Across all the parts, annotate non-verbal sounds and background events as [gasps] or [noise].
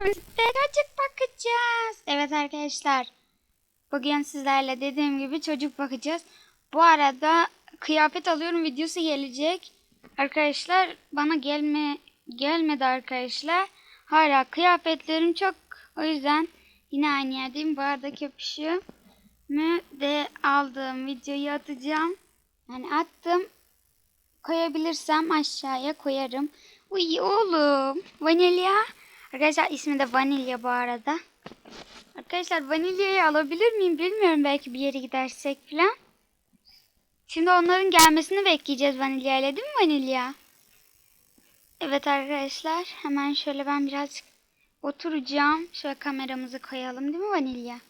Ve çocuk bakacağız. Evet arkadaşlar. Bugün sizlerle dediğim gibi çocuk bakacağız. Bu arada kıyafet alıyorum videosu gelecek. Arkadaşlar bana gelme gelmedi arkadaşlar. Hala kıyafetlerim çok. O yüzden yine aynı yerdeyim. Bu arada köpüşümü de aldığım videoyu atacağım. Yani attım. Koyabilirsem aşağıya koyarım. Uy oğlum. Vanilya. Arkadaşlar ismi de Vanilya bu arada. Arkadaşlar vanilyayı alabilir miyim bilmiyorum belki bir yere gidersek falan. Şimdi onların gelmesini bekleyeceğiz vanilya ile değil mi vanilya? Evet arkadaşlar hemen şöyle ben birazcık oturacağım. Şöyle kameramızı koyalım değil mi vanilya?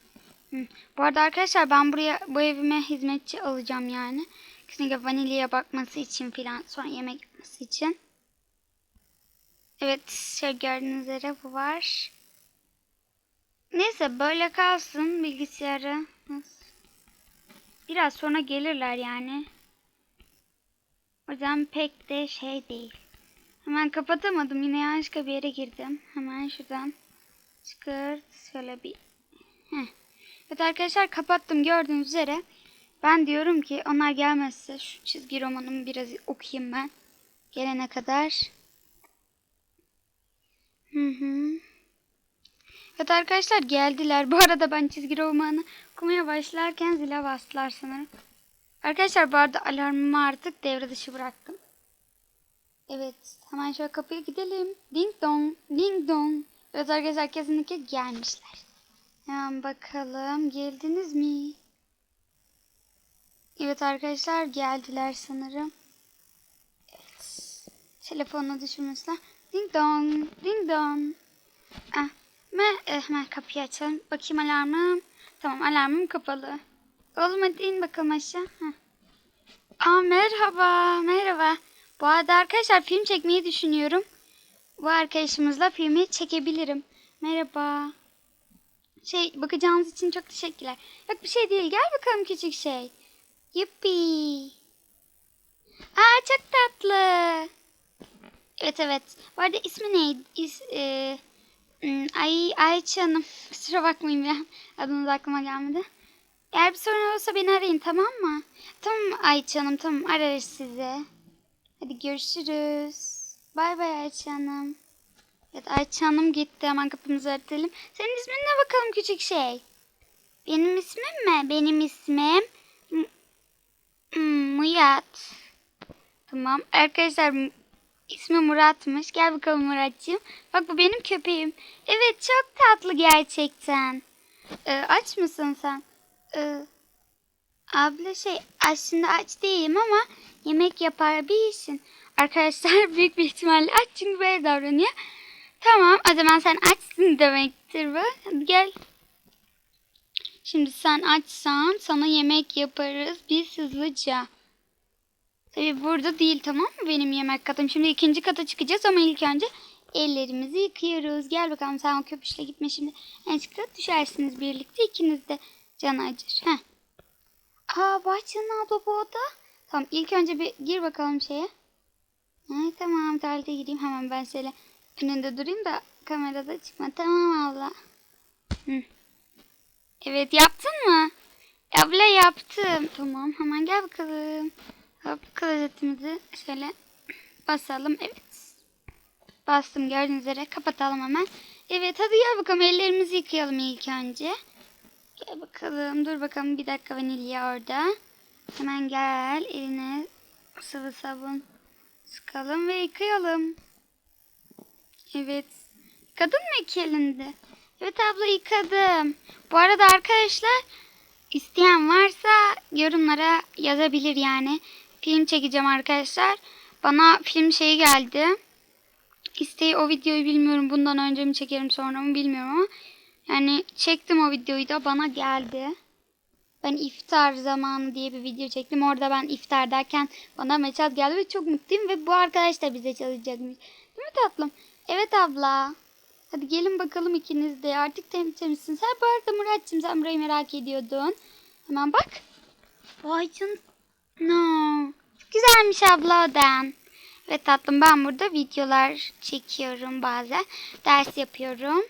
Hı. Bu arada arkadaşlar ben buraya bu evime hizmetçi alacağım yani. Kesinlikle vanilyaya bakması için falan sonra yemek yapması için. Evet şöyle gördüğünüz üzere bu var. Neyse böyle kalsın bilgisayarı. Biraz sonra gelirler yani. O yüzden pek de şey değil. Hemen kapatamadım. Yine yanlışlıkla bir yere girdim. Hemen şuradan çıkırt. Şöyle bir. Heh. Evet arkadaşlar kapattım gördüğünüz üzere. Ben diyorum ki onlar gelmezse şu çizgi romanımı biraz okuyayım ben. Gelene kadar. Hı hı. Evet arkadaşlar geldiler. Bu arada ben çizgi romanı okumaya başlarken zile bastılar sanırım. Arkadaşlar bu arada alarmımı artık devre dışı bıraktım. Evet hemen şöyle kapıya gidelim. Ding dong ding dong. Evet arkadaşlar kesinlikle gelmişler. Hemen bakalım geldiniz mi? Evet arkadaşlar geldiler sanırım. Evet. Telefonu düşürmüşler. Ding dong, ding dong. Ah, me, eh, hemen kapıyı açalım. Bakayım alarmım. Tamam alarmım kapalı. Oğlum hadi in bakalım aşağı. Heh. Aa, merhaba, merhaba. Bu arada arkadaşlar film çekmeyi düşünüyorum. Bu arkadaşımızla filmi çekebilirim. Merhaba. Şey bakacağınız için çok teşekkürler. Yok bir şey değil. Gel bakalım küçük şey. Yuppi. Aa çok tatlı. Evet evet. Bu arada ismi neydi? İs, e, hmm, Ay Ayça Hanım. [laughs] Kusura bakmayın ya. Adınız aklıma gelmedi. Eğer bir sorun olursa beni arayın tamam mı? Tamam Ayça Hanım tamam ararız size. Hadi görüşürüz. Bay bay Ayça Hanım. Evet Ayça Hanım gitti. Hemen kapımızı örtelim. Senin ismin ne bakalım küçük şey? Benim ismim mi? Benim ismim M- Hmm, Murat. Tamam. Arkadaşlar ismi Murat'mış. Gel bakalım Murat'cığım. Bak bu benim köpeğim. Evet çok tatlı gerçekten. Ee, aç mısın sen? Ee, abla şey aslında aç değilim ama yemek yapar bir işin. Arkadaşlar [laughs] büyük bir ihtimalle aç çünkü böyle davranıyor. Tamam o zaman sen açsın demektir bu. Hadi gel. Şimdi sen açsan sana yemek yaparız biz hızlıca. Tabii burada değil tamam mı benim yemek katım. Şimdi ikinci kata çıkacağız ama ilk önce ellerimizi yıkıyoruz. Gel bakalım sen o köpüşle gitme şimdi. Yanlışlıkla düşersiniz birlikte ikiniz de canı acır. Heh. Aa bahçenin abla bu oda. Tamam ilk önce bir gir bakalım şeye. Ha, tamam tuvalete gireyim hemen ben şöyle önünde durayım da kamerada çıkma. Tamam abla. Hı. Evet yaptın mı? Abla yaptım. Tamam hemen gel bakalım. Hop klozetimizi şöyle basalım. Evet. Bastım gördüğünüz üzere. Kapatalım hemen. Evet hadi gel bakalım ellerimizi yıkayalım ilk önce. Gel bakalım. Dur bakalım bir dakika vanilya orada. Hemen gel eline sıvı sabun sıkalım ve yıkayalım. Evet. Yıkadın mı iki elinde? Evet abla yıkadım. Bu arada arkadaşlar isteyen varsa yorumlara yazabilir yani. Film çekeceğim arkadaşlar. Bana film şeyi geldi. İsteği o videoyu bilmiyorum. Bundan önce mi çekerim sonra mı bilmiyorum ama. Yani çektim o videoyu da bana geldi. Ben iftar zamanı diye bir video çektim. Orada ben iftar derken bana mesaj geldi ve çok mutluyum. Ve bu arkadaş da bize çalışacakmış. Değil mi tatlım? Evet abla. Hadi gelin bakalım ikiniz de. Artık temiz temizsiniz. Sen bu arada Murat'cığım sen burayı merak ediyordun. Hemen bak. Vay canına. Çok güzelmiş abla odan. Ve tatlım ben burada videolar çekiyorum bazen. Ders yapıyorum.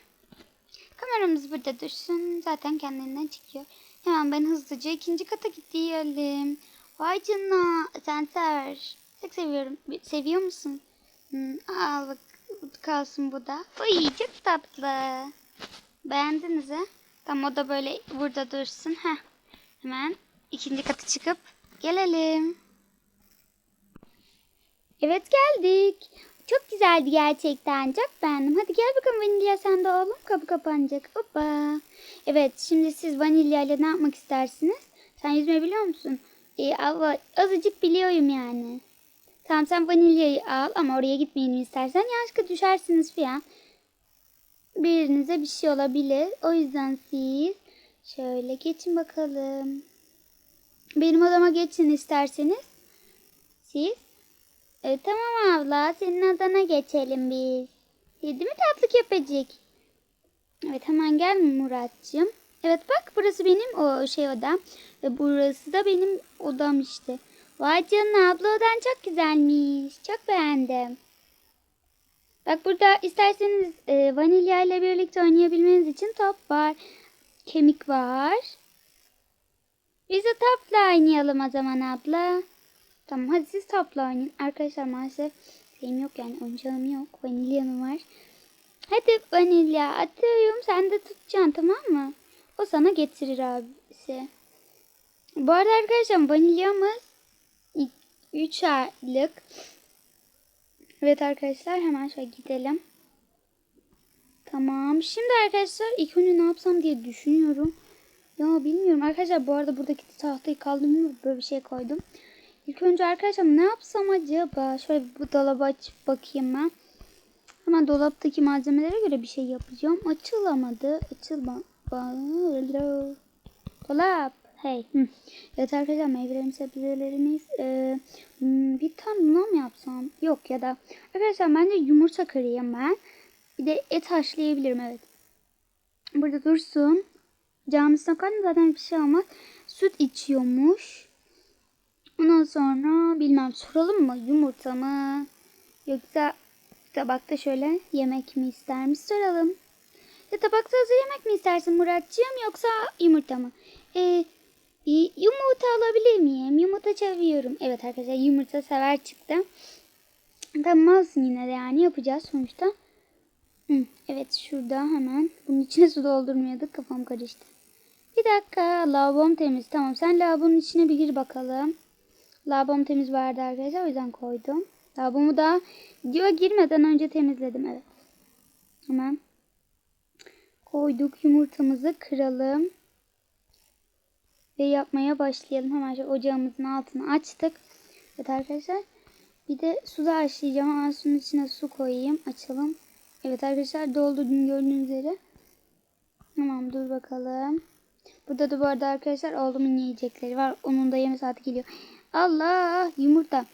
Kameramız burada dursun. Zaten kendinden çekiyor. Hemen ben hızlıca ikinci kata gidelim. Vay canına. Sever. Çok seviyorum. Seviyor musun? Hmm, al bak kalsın bu da. Uy çok tatlı. Beğendiniz ha? Tamam o da böyle burada dursun. Heh. Hemen ikinci katı çıkıp gelelim. Evet geldik. Çok güzeldi gerçekten. Çok beğendim. Hadi gel bakalım vanilya sen de oğlum. Kapı kapanacak. Hoppa. Evet şimdi siz vanilya ile ne yapmak istersiniz? Sen yüzme biliyor musun? Ee, azıcık biliyorum yani. Tamam sen vanilyayı al ama oraya gitmeyin istersen. Yanlışlıkla düşersiniz falan. Birinize bir şey olabilir. O yüzden siz şöyle geçin bakalım. Benim odama geçin isterseniz. Siz e, tamam abla senin adana geçelim biz. Yedi mi tatlı köpecik? Evet hemen gel Muratcığım. Evet bak burası benim o şey odam. Ve burası da benim odam işte. Vay canına abla odan çok güzelmiş. Çok beğendim. Bak burada isterseniz e, vanilya ile birlikte oynayabilmeniz için top var. Kemik var. Biz de topla oynayalım o zaman abla. Tamam hadi siz topla oynayın. Arkadaşlar maalesef şeyim yok yani oyuncağım yok. Vanilyam var. Hadi vanilya atıyorum. Sen de tutacaksın tamam mı? O sana getirir abisi. Bu arada arkadaşlar vanilyamız 3 aylık. Evet arkadaşlar hemen şöyle gidelim. Tamam. Şimdi arkadaşlar ilk önce ne yapsam diye düşünüyorum. Ya bilmiyorum arkadaşlar bu arada buradaki tahtayı kaldırmıyorum. Böyle bir şey koydum. İlk önce arkadaşlar ne yapsam acaba? Şöyle bu dolabı açıp bakayım ben. Hemen dolaptaki malzemelere göre bir şey yapacağım. Açılamadı. Açılma. Dolap. Hey. Hı. Evet arkadaşlar meyvelerimiz, sebzelerimiz. Ee, bir tane buna mı yapsam? Yok ya da. Arkadaşlar bence yumurta kırayım ben. Bir de et haşlayabilirim evet. Burada dursun. Canlısına koydum zaten bir şey olmaz. Süt içiyormuş. Ondan sonra bilmem soralım mı yumurta mı? Yoksa tabakta şöyle yemek mi ister mi soralım. Ya tabakta hazır yemek mi istersin Muratcığım yoksa yumurta mı? Ee, yumurta alabilir miyim? Yumurta seviyorum. Evet arkadaşlar yumurta sever çıktı. Tamam olsun yine de yani yapacağız sonuçta. Hı, evet şurada hemen. Bunun içine su doldurmuyorduk. Kafam karıştı. Bir dakika. Lavabom temiz. Tamam sen lavabonun içine bir gir bakalım. Lavabom temiz vardı arkadaşlar. O yüzden koydum. Lavabomu da diyor girmeden önce temizledim. Evet. Hemen koyduk. Yumurtamızı kıralım. Ve yapmaya başlayalım. Hemen şu ocağımızın altını açtık. Evet arkadaşlar. Bir de suda haşlayacağım. Hemen suyun içine su koyayım. Açalım. Evet arkadaşlar doldurdum gördüğünüz üzere. Tamam dur bakalım. Burada da bu arada arkadaşlar oğlumun yiyecekleri var. Onun da yeme saati geliyor. Allah yumurta.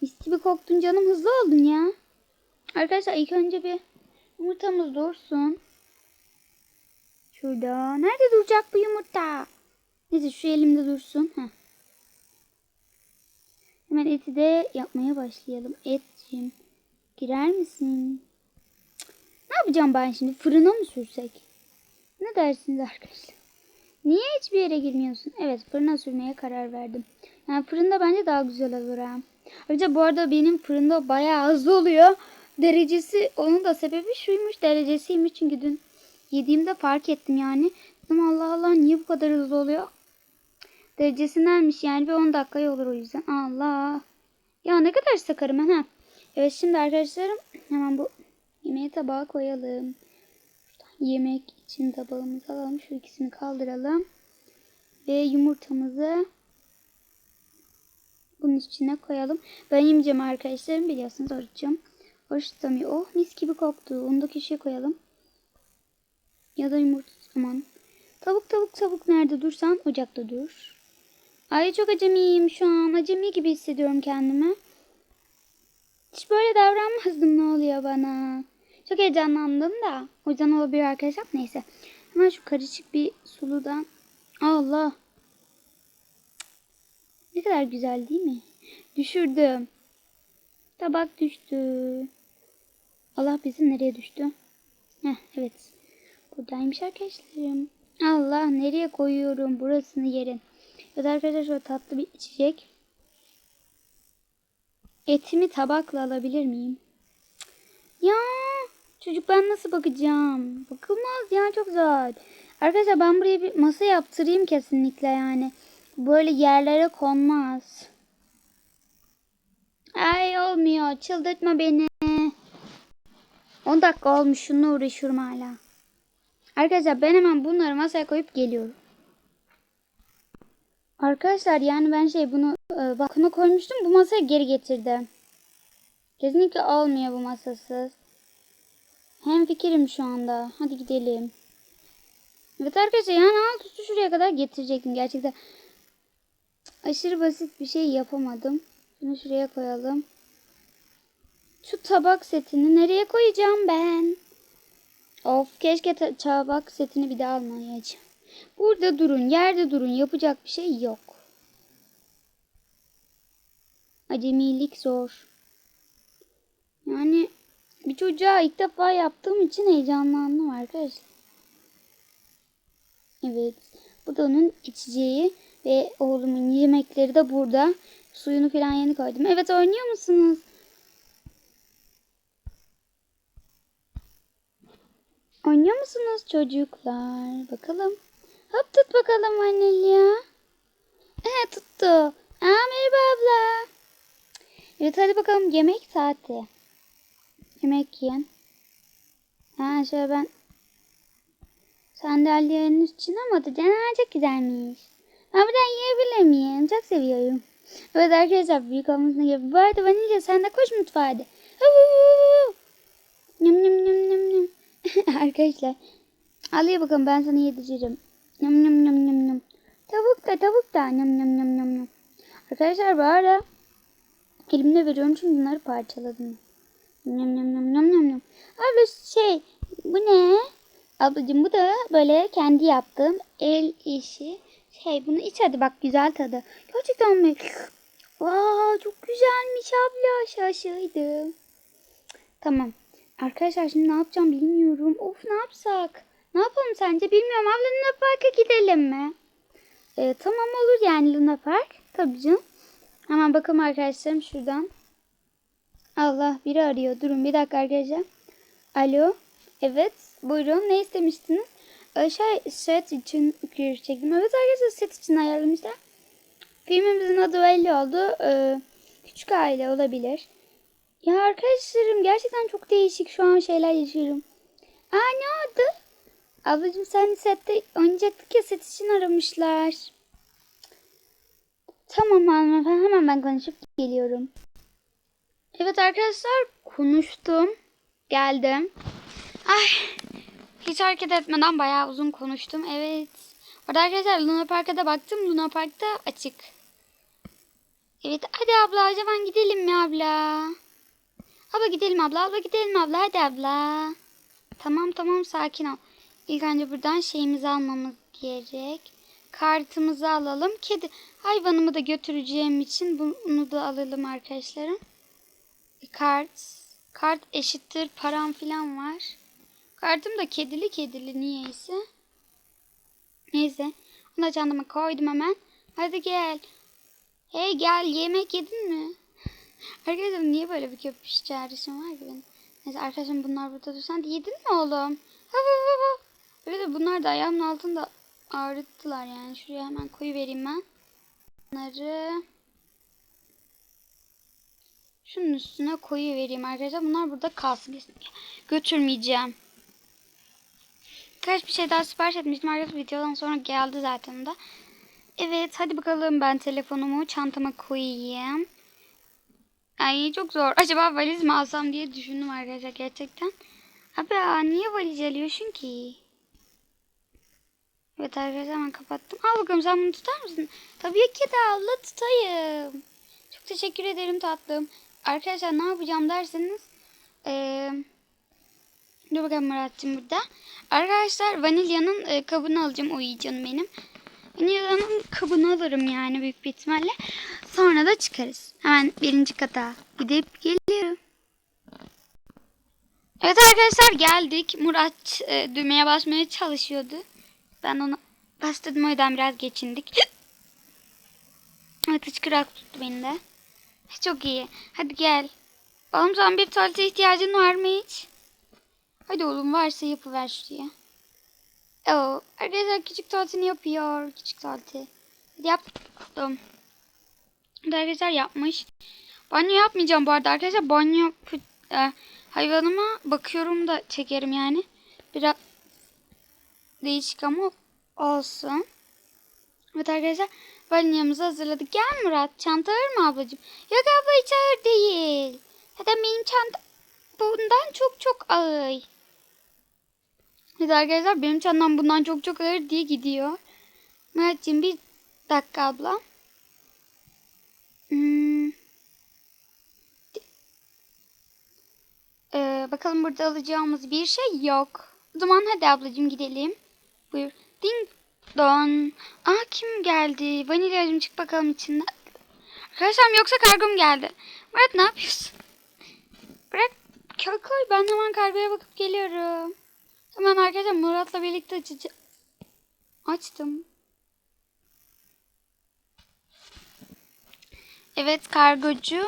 Mis gibi koktun canım hızlı oldun ya. Arkadaşlar ilk önce bir yumurtamız dursun. Şurada. Nerede duracak bu yumurta? Neyse şu elimde dursun. Heh. Hemen eti de yapmaya başlayalım. Etciğim girer misin? Ne yapacağım ben şimdi? Fırına mı sürsek? Ne dersiniz arkadaşlar? Niye hiçbir yere girmiyorsun? Evet fırına sürmeye karar verdim. Yani fırında bence daha güzel olur ha. Ayrıca bu arada benim fırında bayağı hızlı oluyor. Derecesi onun da sebebi şuymuş derecesiymiş çünkü dün yediğimde fark ettim yani. Dedim Allah Allah niye bu kadar hızlı oluyor? Derecesindenmiş yani bir 10 dakikaya olur o yüzden. Allah. Ya ne kadar sakarım ben ha. Evet şimdi arkadaşlarım hemen bu yemeğe tabağa koyalım. Yemek için tabağımızı alalım. Şu ikisini kaldıralım. Ve yumurtamızı bunun içine koyalım. Ben yemeyeceğim arkadaşlarım. Biliyorsunuz oruçum. Oruç tutamıyor. Oh mis gibi koktu. Onu da köşeye koyalım. Ya da yumurta. Aman. Tavuk tavuk tavuk nerede dursan ocakta dur. Ay çok acemiyim şu an. Acemi gibi hissediyorum kendimi. Hiç böyle davranmazdım ne oluyor bana. Çok heyecanlandım da. O yüzden olabilir arkadaşlar. Neyse. Hemen şu karışık bir suludan. Allah. Ne kadar güzel değil mi? Düşürdüm. Tabak düştü. Allah bizi nereye düştü? Heh, evet. Buradaymış arkadaşlarım. Allah nereye koyuyorum burasını yerin. Da arkadaşlar şöyle tatlı bir içecek. Etimi tabakla alabilir miyim? Ya çocuk ben nasıl bakacağım? Bakılmaz ya çok zor. Arkadaşlar ben buraya bir masa yaptırayım kesinlikle yani. Böyle yerlere konmaz. Ay olmuyor. Çıldırtma beni. 10 dakika olmuş. Şununla uğraşıyorum hala. Arkadaşlar ben hemen bunları masaya koyup geliyorum. Arkadaşlar yani ben şey bunu e, balkona koymuştum. Bu masaya geri getirdim. Kesinlikle olmuyor bu masasız. Hem fikrim şu anda. Hadi gidelim. Evet arkadaşlar yani alt üstü şuraya kadar getirecektim gerçekten. Aşırı basit bir şey yapamadım. Bunu şuraya koyalım. Şu tabak setini nereye koyacağım ben? Of keşke ta- tabak setini bir daha almayacağım. Burada durun, yerde durun. Yapacak bir şey yok. Acemilik zor. Yani bir çocuğa ilk defa yaptığım için heyecanlandım arkadaşlar. Evet. Bu da onun içeceği ve oğlumun yemekleri de burada. Suyunu falan yeni koydum. Evet oynuyor musunuz? Oynuyor musunuz çocuklar? Bakalım. Hop tut bakalım Vanilya. Ee tuttu. Aa merhaba abla. Evet hadi bakalım yemek saati. Yemek yiyin. Ha şöyle ben sandalyenin üstüne oturacağım? Ha çok güzelmiş. Ben buradan yiyebilir miyim? Çok seviyorum. Evet arkadaşlar büyük olmasına gibi. Bu arada Vanilya sen de koş mutfağa hadi. Nyam nyam nyam nyam nyam. [laughs] arkadaşlar. Al ye bakalım ben sana yedireceğim. Nyam nyam nyam nyam nyam. Tavuk da tavuk da nyam nyam nyam nyam nyam. Arkadaşlar bu arada elimle veriyorum çünkü bunları parçaladım. Nyam nyam nyam nyam nyam nyam. Abla şey bu ne? Ablacığım bu da böyle kendi yaptığım el işi. Şey bunu iç hadi bak güzel tadı. Gerçekten mi? Vaa çok güzelmiş abla şaşırdım. Tamam. Arkadaşlar şimdi ne yapacağım bilmiyorum. Of ne yapsak? Ne yapalım sence bilmiyorum. Abla Luna Park'a gidelim mi? Ee, tamam olur yani Luna Park. Tabii canım. Hemen bakalım arkadaşlarım şuradan. Allah biri arıyor. Durun bir dakika arkadaşlar. Alo. Evet. Buyurun. Ne istemiştiniz? Ee, şey set için girecektim. Evet arkadaşlar set için ayarlamışlar. Filmimizin adı belli oldu. Ee, küçük aile olabilir. Ya arkadaşlarım gerçekten çok değişik şu an şeyler yaşıyorum. Aa ne oldu? Ablacığım sen sette oynayacaktık ya set için aramışlar. Tamam hanımefendi hemen ben konuşup geliyorum. Evet arkadaşlar konuştum. Geldim. Ay hiç hareket etmeden bayağı uzun konuştum. Evet. Orada arkadaşlar Luna Park'a da baktım. Luna Park'ta açık. Evet hadi abla o zaman gidelim mi abla? Abla gidelim abla. Abla gidelim abla. Hadi abla. Tamam tamam sakin ol. İlk önce buradan şeyimizi almamız gerek. Kartımızı alalım. Kedi hayvanımı da götüreceğim için bunu da alalım arkadaşlarım. Kart. Kart eşittir param falan var. Kartım da kedili kedili niyeyse. Neyse. Onu da çantama koydum hemen. Hadi gel. Hey gel yemek yedin mi? [laughs] Arkadaşlar niye böyle bir köpüş çağrışım var ki benim? Neyse arkadaşım bunlar burada dursan yedin mi oğlum? Ha ha ha ha. Öyle de bunlar da ayağımın altında ağrıttılar yani. Şuraya hemen koyu vereyim ben. Bunları şunun üstüne koyu vereyim arkadaşlar. Bunlar burada kalsın. Götürmeyeceğim. Kaç bir şey daha sipariş etmiştim arkadaşlar. Videodan sonra geldi zaten da. Evet hadi bakalım ben telefonumu çantama koyayım. Ay çok zor. [laughs] Acaba valiz mi alsam diye düşündüm arkadaşlar gerçekten. Abi ya, niye valiz alıyorsun ki? Evet arkadaşlar hemen kapattım. Al bakalım sen bunu tutar mısın? Tabii ki de abla tutayım. Çok teşekkür ederim tatlım. Arkadaşlar ne yapacağım derseniz. Ee, dur bakalım Murat'cığım burada. Arkadaşlar vanilyanın e, kabını alacağım. O iyi benim. Vanilya'nın kabını alırım yani büyük bir ihtimalle. Sonra da çıkarız. Hemen birinci kata gidip geliyorum. Evet arkadaşlar geldik. Murat e, düğmeye basmaya çalışıyordu. Ben ona bastırdım o yüzden biraz geçindik. [gasps] evet hıçkırak tuttu beni de. Çok iyi. Hadi gel. Oğlum sen bir tuvalete ihtiyacın var mı hiç? Hadi oğlum varsa yapıver şuraya. Oo, arkadaşlar küçük tuvaletini yapıyor. Küçük tuvaleti. Hadi yaptım. Arkadaşlar yapmış. Banyo yapmayacağım bu arada arkadaşlar. Banyo e, hayvanıma bakıyorum da çekerim yani. Biraz değişik ama olsun. Evet arkadaşlar banyamızı hazırladık. Gel Murat çanta ağır mı ablacığım? Yok abla hiç ağır değil. Zaten benim çanta bundan çok çok ağır. Evet arkadaşlar benim çantam bundan çok çok ağır diye gidiyor. Muratcığım bir dakika abla. Hmm. Ee, bakalım burada alacağımız bir şey yok. O zaman hadi ablacığım gidelim. Buyur. Ding don. Aa kim geldi? Vanilyacığım çık bakalım içinden. Arkadaşlar yoksa kargom geldi. Murat ne yapıyorsun? Bırak koy koy ben hemen kargoya bakıp geliyorum. Hemen arkadaşlar Murat'la birlikte açacağım. Açtım. Evet kargocu.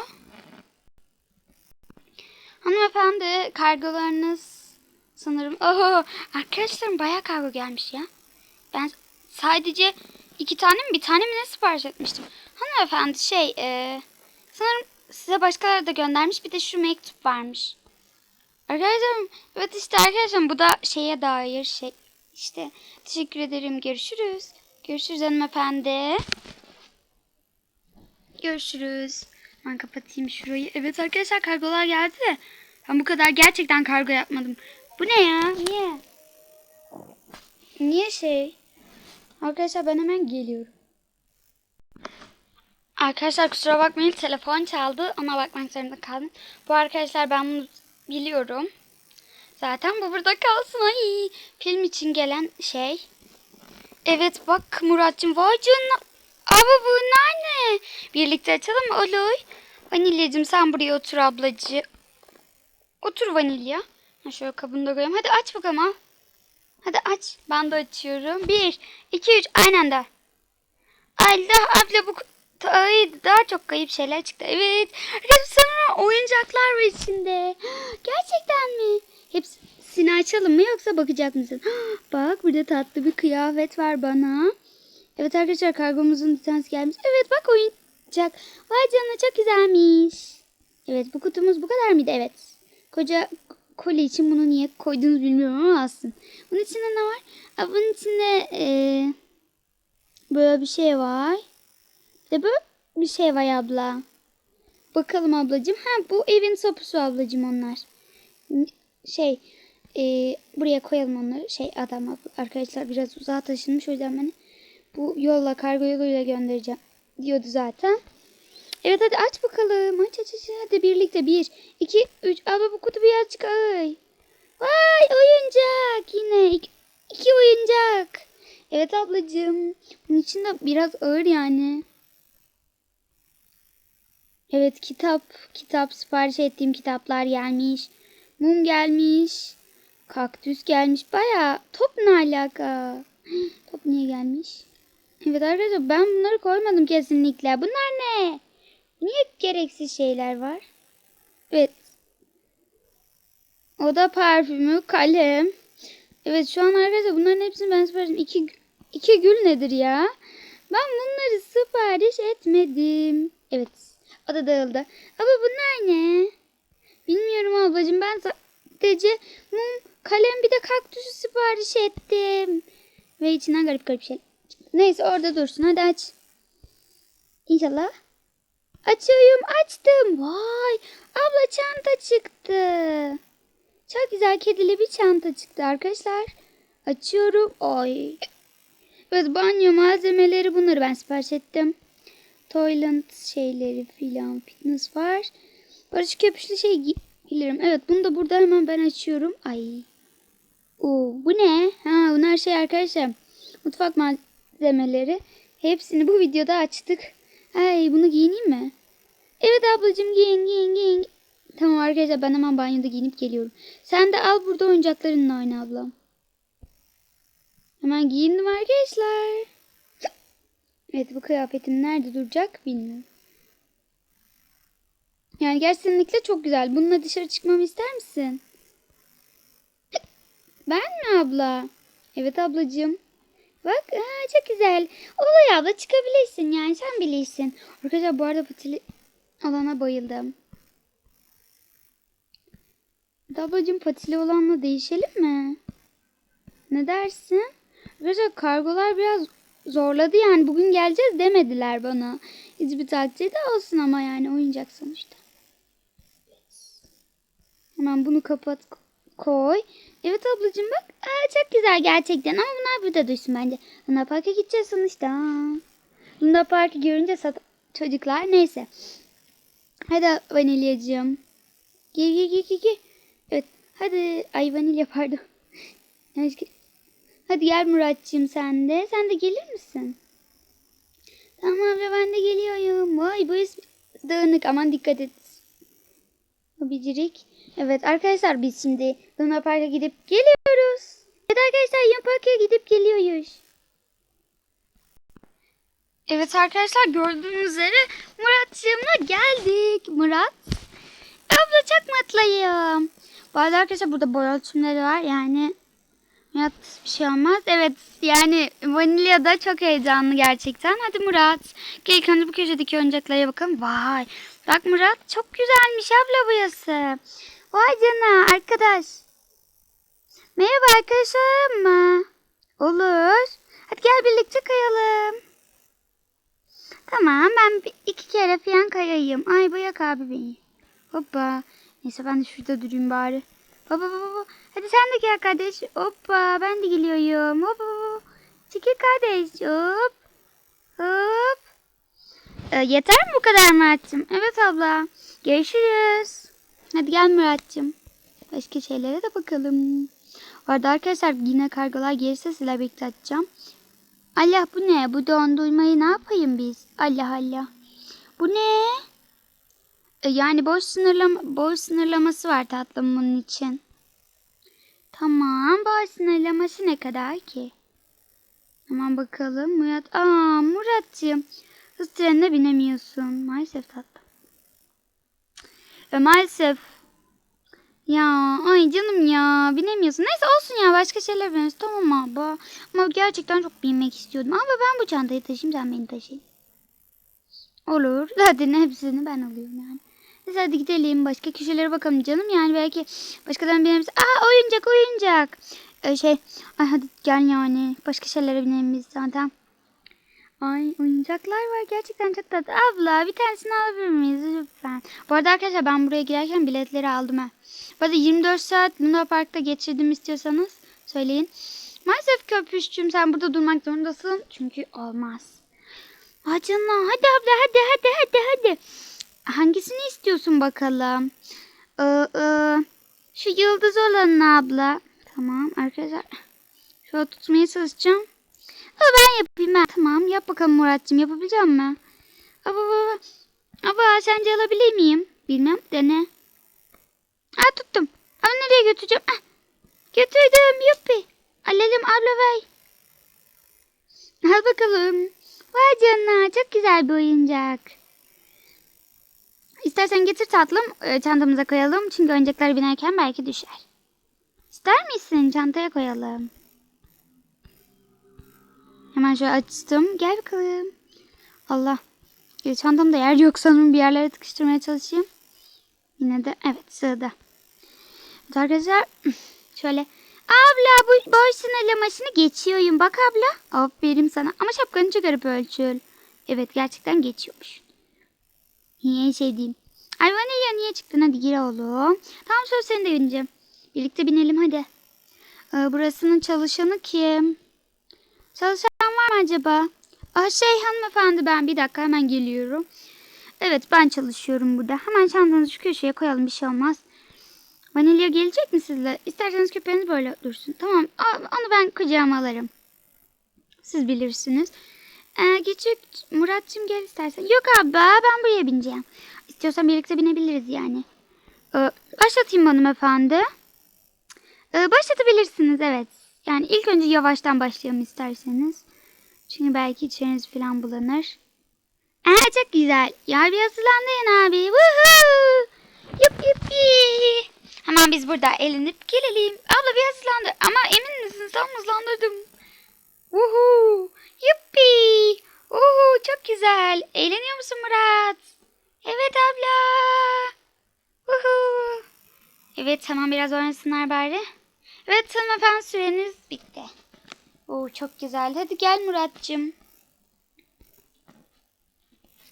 Hanımefendi kargolarınız sanırım. Oho arkadaşlarım bayağı kargo gelmiş ya. Ben sadece iki tane mi bir tane mi ne sipariş etmiştim. Hanımefendi şey e, sanırım size başkaları da göndermiş bir de şu mektup varmış. Arkadaşlarım evet işte arkadaşlarım bu da şeye dair şey işte teşekkür ederim görüşürüz. Görüşürüz hanımefendi. Görüşürüz. Ben kapatayım şurayı. Evet arkadaşlar kargolar geldi de ben bu kadar gerçekten kargo yapmadım. Bu ne ya? Niye? Niye şey? Arkadaşlar ben hemen geliyorum. Arkadaşlar kusura bakmayın telefon çaldı. Ona bakmak zorunda kaldım. Bu arkadaşlar ben bunu biliyorum. Zaten bu burada kalsın. Ay, film için gelen şey. Evet bak Muratcığım vay canına. Ama bunlar ne? Birlikte açalım mı? Olur. Vanilyacığım sen buraya otur ablacı. Otur vanilya. Ha, şöyle kabını da koyayım. Hadi aç bakalım al. Hadi aç. Ben de açıyorum. Bir, iki, üç. Aynen de. Allah abla bu Ay, daha çok kayıp şeyler çıktı. Evet. Arkadaşlar sanırım oyuncaklar var içinde. Gerçekten mi? Hepsini açalım mı yoksa bakacak mısın? [gasps] Bak burada tatlı bir kıyafet var bana. Evet arkadaşlar kargomuzun bir tanesi gelmiş. Evet bak oyuncak. Vay canına çok güzelmiş. Evet bu kutumuz bu kadar mıydı? Evet. Koca koli için bunu niye koydunuz bilmiyorum ama alsın. Bunun içinde ne var? Aa, bunun içinde ee, böyle bir şey var. Bir de böyle bir şey var abla. Bakalım ablacığım. Ha bu evin sopusu ablacığım onlar. Şey ee, buraya koyalım onları. Şey adam. Arkadaşlar biraz uzağa taşınmış o yüzden beni bu yolla kargo yoluyla göndereceğim diyordu zaten. Evet hadi aç bakalım. Aç aç aç. Hadi birlikte. Bir, iki, üç. Abla bu kutu birazcık ay. Vay oyuncak. Yine iki, iki oyuncak. Evet ablacığım. Bunun içinde biraz ağır yani. Evet kitap. Kitap sipariş ettiğim kitaplar gelmiş. Mum gelmiş. Kaktüs gelmiş. Baya top ne alaka? Top niye gelmiş? Evet arkadaşlar ben bunları koymadım kesinlikle. Bunlar ne? Niye gereksiz şeyler var? Evet. O da parfümü, kalem. Evet şu an arkadaşlar bunların hepsini ben sipariş. İki, iki gül nedir ya? Ben bunları sipariş etmedim. Evet. O da dağıldı. Ama bunlar ne? Bilmiyorum ablacığım. Ben sadece mum, kalem bir de kaktüsü sipariş ettim. Ve içinden garip garip şey. Neyse orada dursun. Hadi aç. İnşallah. Açıyorum. Açtım. Vay. Abla çanta çıktı. Çok güzel kedili bir çanta çıktı arkadaşlar. Açıyorum. Ay. Evet banyo malzemeleri bunları ben sipariş ettim. Toilet şeyleri filan fitness var. Barış köpüşlü şey bilirim. Evet bunu da burada hemen ben açıyorum. Ay. Oo, bu ne? Ha bunlar şey arkadaşlar. Mutfak mal demeleri hepsini bu videoda açtık. Ay bunu giyineyim mi? Evet ablacığım giyin giyin giyin. Tamam arkadaşlar ben hemen banyoda giyinip geliyorum. Sen de al burada oyuncaklarınla oyna ablam. Hemen giyindim arkadaşlar. Evet bu kıyafetim nerede duracak bilmiyorum. Yani kesinlikle çok güzel. Bununla dışarı çıkmamı ister misin? Ben mi abla? Evet ablacığım. Bak aa, çok güzel. Oluyor abla çıkabilirsin yani sen bilirsin. Arkadaşlar bu arada patili alana bayıldım. Hadi Ablacığım patili olanla değişelim mi? Ne dersin? Arkadaşlar kargolar biraz zorladı yani bugün geleceğiz demediler bana. Hiçbir takdir de olsun ama yani oyuncak sonuçta. Hemen bunu kapat koy. Evet ablacığım bak. Aa, çok güzel gerçekten ama bunlar burada dursun bence. Luna Park'a gideceğiz sonuçta. Luna Park'ı görünce sat çocuklar neyse. Hadi vanilyacığım. Gir gir gir gir gir. Evet hadi ay vanilya pardon. [laughs] Hadi gel Muratçığım sen de. Sen de gelir misin? Tamam abla ben de geliyorum. Vay bu is dağınık aman dikkat et. Bicirik. Evet arkadaşlar biz şimdi Luna Park'a gidip geliyoruz. Evet arkadaşlar Luna Park'a gidip geliyoruz. Evet arkadaşlar gördüğünüz üzere Muratcığımla geldik. Murat. Abla çok mutluyum. Bu arada arkadaşlar burada boy ölçümleri var. Yani Murat bir şey olmaz. Evet yani vanilya da çok heyecanlı gerçekten. Hadi Murat. Gel ilk bu köşedeki oyuncaklara bakalım. Vay. Bak Murat çok güzelmiş abla boyası. Vay canına arkadaş. Merhaba arkadaşım? Olur. Hadi gel birlikte kayalım. Tamam ben iki kere falan kayayım. Ay bırak abi beni. Hoppa. Neyse ben de şurada durayım bari. Hop hop. hop. Hadi sen de gel kardeş. Hoppa ben de geliyorum. Hop hop. hop. Çekil kardeş. Hop. Hop. Ee, yeter mi bu kadar Murat'cığım? Evet abla. Görüşürüz. Hadi gel Murat'cığım. Başka şeylere de bakalım. Bu arada arkadaşlar yine kargolar gelirse birlikte açacağım. Allah bu ne? Bu dondurmayı ne yapayım biz? Allah Allah. Bu ne? E, yani boş sınırlama boş sınırlaması var tatlım bunun için. Tamam, boş sınırlaması ne kadar ki? Hemen bakalım. Murat. Aa, Muratcığım. Hız trenine binemiyorsun. Maalesef tatlım. E, maalesef. Ya ay canım ya binemiyorsun. Neyse olsun ya başka şeyler bineriz. Tamam abla. Ama gerçekten çok binmek istiyordum. Ama ben bu çantayı taşıyayım sen beni taşı. Olur. Zaten hepsini ben alıyorum yani. Neyse hadi gidelim. Başka köşelere bakalım canım. Yani belki başkalarına binebiliriz. Aa oyuncak oyuncak. Ee, şey ay hadi gel yani. Başka şeylere binelim biz zaten. Ay oyuncaklar var. Gerçekten çok tatlı. Abla bir tanesini alabilir miyiz lütfen? Bu arada arkadaşlar ben buraya girerken biletleri aldım ha. Bu arada 24 saat Luna Park'ta geçirdim istiyorsanız söyleyin. Maalesef köpüşçüm sen burada durmak zorundasın. Çünkü olmaz. Ay canına hadi abla hadi hadi hadi hadi. Hangisini istiyorsun bakalım? Ee, e, şu yıldız olanı abla. Tamam arkadaşlar. Şöyle tutmaya çalışacağım. Ha, ben yapayım ben. Tamam yap bakalım Muratcığım yapabilecek mi? Aba, aba, aba sence alabilir miyim? Bilmem dene. Ha tuttum. Ama nereye götüreceğim? Ah, götürdüm yuppi. Alalım abla ver. Al bakalım. Vay canına çok güzel bir oyuncak. İstersen getir tatlım e, çantamıza koyalım. Çünkü oyuncaklar binerken belki düşer. İster misin? Çantaya koyalım. Hemen şöyle açtım. Gel bakalım. Allah. E, çantamda yer yok sanırım. Bir yerlere tıkıştırmaya çalışayım. Yine de evet sığdı. Evet arkadaşlar [clears throat] şöyle. Abla bu boy sınırlamasını geçiyorum. Bak abla. Aferin sana. Ama şapkanı çıkarıp ölçül. Evet gerçekten geçiyormuş. Niye şey diyeyim. Ay vanilya niye çıktın? Hadi gir oğlum. Tamam söz seni de bineceğim. Birlikte binelim hadi. Ee, burasının çalışanı kim? Çalışan var mı acaba? Ah şey hanımefendi ben bir dakika hemen geliyorum. Evet ben çalışıyorum burada. Hemen çantanızı şu köşeye koyalım bir şey olmaz. Vanilya gelecek mi sizle? İsterseniz köpeğiniz böyle dursun. Tamam onu ben kucağıma alırım. Siz bilirsiniz. Ee, küçük Muratcığım gel istersen. Yok abi ben buraya bineceğim. İstiyorsan birlikte binebiliriz yani. Ee, başlatayım hanımefendi. Ee, başlatabilirsiniz evet. Yani ilk önce yavaştan başlayalım isterseniz. Çünkü belki içeriniz falan bulanır. Aa, çok güzel. Ya bir hazırlandın abi. Woohoo! Yup yuppi. Hemen biz burada eğlenip gelelim. Abla bir hızlandı. Ama emin misin sen hızlandırdım. Woohoo! Yuppi! Uhu çok güzel. Eğleniyor musun Murat? Evet abla. Uhu. Evet tamam biraz oynasınlar bari. Evet hanımefendi süreniz bitti. Oo çok güzel. Hadi gel Muratcığım.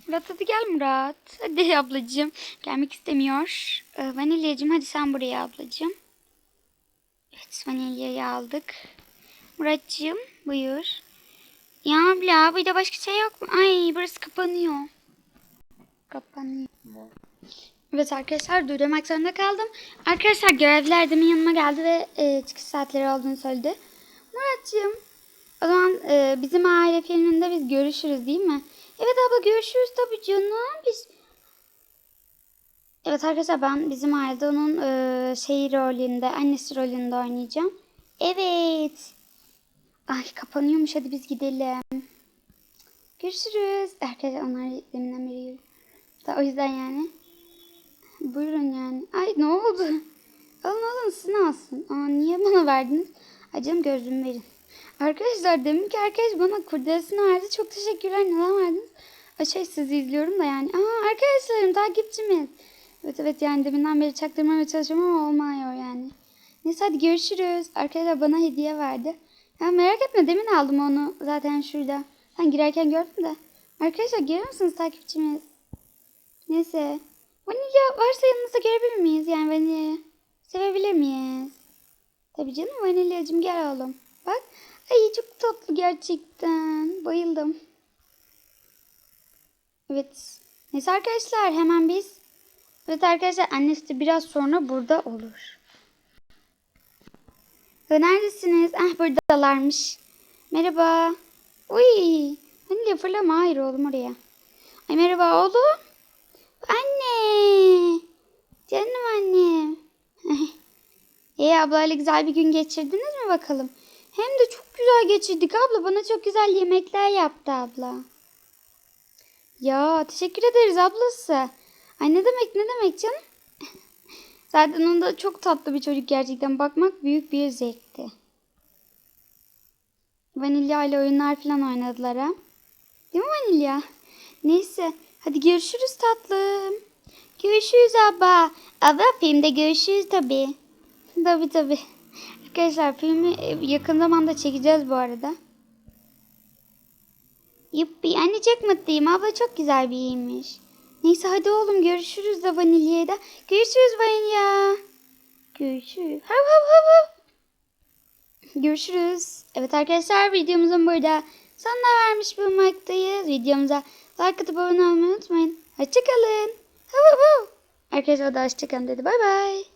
Murat hadi gel Murat. Hadi ablacığım. Gelmek istemiyor. Ee, vanilyacığım hadi sen buraya ablacığım. Evet vanilyayı aldık. Muratcığım buyur. Ya abla burada başka şey yok mu? Ay burası kapanıyor. Kapanıyor. Evet arkadaşlar durdurmak zorunda kaldım. Arkadaşlar görevliler demin yanıma geldi ve e, çıkış saatleri olduğunu söyledi. Muratcığım o zaman e, bizim aile filminde biz görüşürüz değil mi? Evet abla görüşürüz tabii canım. Biz Evet arkadaşlar ben bizim onun e, şey rolünde, annesi rolünde oynayacağım. Evet. Ay kapanıyormuş hadi biz gidelim. Görüşürüz. Arkadaşlar onlar deminden beri yürü. Da o yüzden yani. Buyurun yani. Ay ne oldu? Alın alın siz ne alsın? Aa, niye bana verdiniz? Ay canım gözlüğümü verin. Arkadaşlar demin ki arkadaş bana kurdelesini verdi. Çok teşekkürler. Neden verdiniz? Şey sizi izliyorum da yani. Aa arkadaşlarım takipçimiz. Evet evet yani deminden beri çaktırmaya çalışıyorum ama olmuyor yani. Neyse hadi görüşürüz. Arkadaşlar bana hediye verdi. Ya merak etme demin aldım onu zaten şurada. Ben girerken gördüm de. Arkadaşlar görüyor musunuz takipçimiz? Neyse. Vanilya varsa yanımızda görebilir miyiz? Yani vanilya sevebilir miyiz? Tabii canım vanilyacım gel oğlum. Bak. Ay çok tatlı gerçekten. Bayıldım. Evet. Neyse arkadaşlar hemen biz. Evet arkadaşlar annesi de biraz sonra burada olur. Neredesiniz? Ah buradalarmış. Merhaba. Uy. Vanilya fırlama. Hayır oğlum oraya. Ay merhaba oğlum. Anne. Canım annem. İyi [laughs] ablayla güzel bir gün geçirdiniz mi bakalım? Hem de çok güzel geçirdik abla. Bana çok güzel yemekler yaptı abla. Ya teşekkür ederiz ablası. Ay ne demek ne demek canım? [laughs] Zaten onun da çok tatlı bir çocuk gerçekten. Bakmak büyük bir zevkti. Vanilya ile oyunlar falan oynadılar ha. Değil mi Vanilya? Neyse. Hadi görüşürüz tatlım. Görüşürüz abla. Abla filmde görüşürüz tabi. Tabi tabi. Arkadaşlar filmi yakın zamanda çekeceğiz bu arada. Yuppi anne çok mutluyum. Abla çok güzel bir iyiymiş. Neyse hadi oğlum görüşürüz de vanilyaya da. Görüşürüz vanilya. Görüşürüz. Hav hav hav hav. Görüşürüz. Evet arkadaşlar videomuzun burada sonuna vermiş bulunmaktayız. Videomuza like atıp abone olmayı unutmayın. Hoşçakalın. Hav hav hav. Arkadaşlar da hoşçakalın dedi. Bay bay.